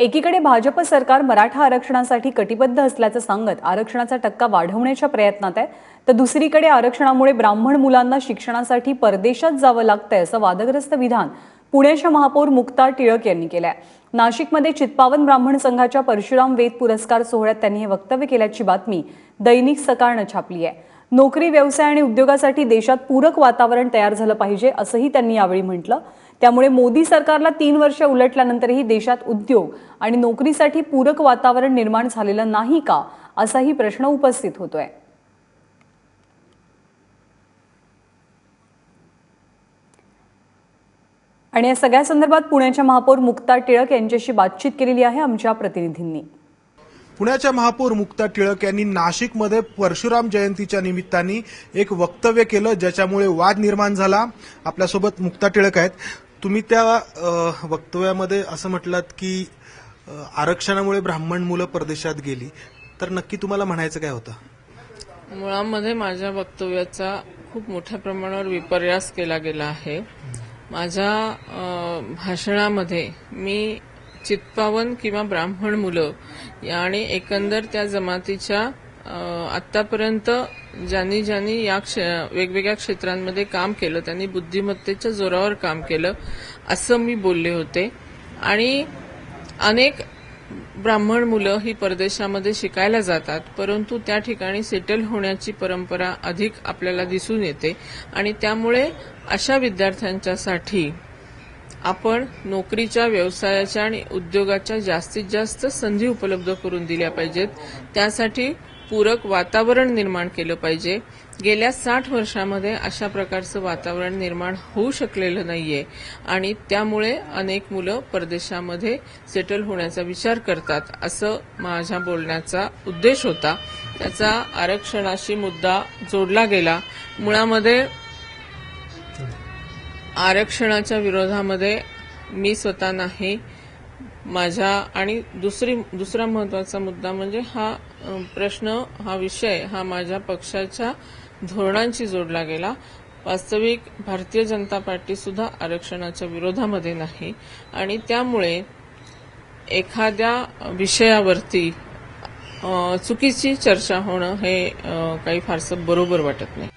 एकीकडे भाजप सरकार मराठा आरक्षणासाठी कटिबद्ध असल्याचं सांगत आरक्षणाचा टक्का वाढवण्याच्या प्रयत्नात आहे तर दुसरीकडे आरक्षणामुळे ब्राह्मण मुलांना शिक्षणासाठी परदेशात जावं लागतंय असं वादग्रस्त विधान पुण्याच्या महापौर मुक्ता टिळक यांनी केलंय. नाशिकमध्ये चित्पावन ब्राह्मण संघाच्या परशुराम वेद पुरस्कार सोहळ्यात त्यांनी हे वक्तव्य केल्याची बातमी दैनिक सकाळनं छापली आहे. नोकरी व्यवसाय आणि उद्योगासाठी देशात पूरक वातावरण तयार झालं पाहिजे असंही त्यांनी यावेळी म्हटलं. त्यामुळे मोदी सरकारला तीन वर्ष उलटल्यानंतरही देशात उद्योग आणि नोकरीसाठी पूरक वातावरण निर्माण झालेलं नाही का असाही प्रश्न उपस्थित होतोय. आणि या सगळ्या संदर्भात पुण्याच्या महापौर मुक्ता टिळक यांच्याशी बातचीत केलेली आहे आमच्या प्रतिनिधींनी. पुण्याच्या महापौर मुक्ता टिळक यांनी नाशिकमध्ये परशुराम जयंतीच्या निमित्ताने एक वक्तव्य केलं ज्याच्यामुळे वाद निर्माण झाला. आपल्यासोबत मुक्ता टिळक आहेत. तुम्ही त्या वक्तव्यामध्ये असं म्हटलात की आरक्षणामुळे ब्राह्मण मुलं परदेशात गेली. तर नक्की तुम्हाला म्हणायचं काय होतं? मुळामध्ये माझ्या वक्तव्याचा खूप मोठ्या प्रमाणावर विपर्यास केला गेला आहे. माझ्या भाषणामध्ये मी चित्पावन किंवा ब्राह्मण मुलं आणि एकंदर त्या जमातीच्या आतापर्यंत ज्यांनी ज्यांनी या क्ष वेगवेगळ्या क्षेत्रांमध्ये काम केलं त्यांनी बुद्धिमत्तेच्या जोरावर काम केलं असं मी बोलले होते. आणि अनेक ब्राह्मण मुलं ही परदेशामध्ये शिकायला जातात परंतु त्या ठिकाणी सेटल होण्याची परंपरा अधिक आपल्याला दिसून येते. आणि त्यामुळे अशा विद्यार्थ्यांच्यासाठी आपण नोकरीच्या व्यवसायाच्या आणि उद्योगाच्या जास्तीत जास्त संधी उपलब्ध करून दिल्या पाहिजेत. त्यासाठी पूरक वातावरण निर्माण केलं पाहिजे. गेल्या साठ वर्षामध्ये अशा प्रकारचं वातावरण निर्माण होऊ शकलेलं नाहीये आणि त्यामुळे अनेक मुलं परदेशामध्ये सेटल होण्याचा विचार करतात असं माझ्या बोलण्याचा उद्देश होता. त्याचा आरक्षणाशी मुद्दा जोडला गेला. मुळामध्ये आरक्षणाच्या विरोधामध्ये मी स्वतः नाही. माझ्या आणि दुसरी दुसरा महत्त्वाचा मुद्दा म्हणजे हा प्रश्न हा विषय हा माझ्या पक्षाच्या धोरणांशी जोडला गेला. वास्तविक भारतीय जनता पार्टी सुद्धा आरक्षणाच्या विरोधामध्ये नाही. आणि त्यामुळे एखाद्या विषयावरती चुकीची चर्चा होणं हे काही फारसं बरोबर वाटत नाही.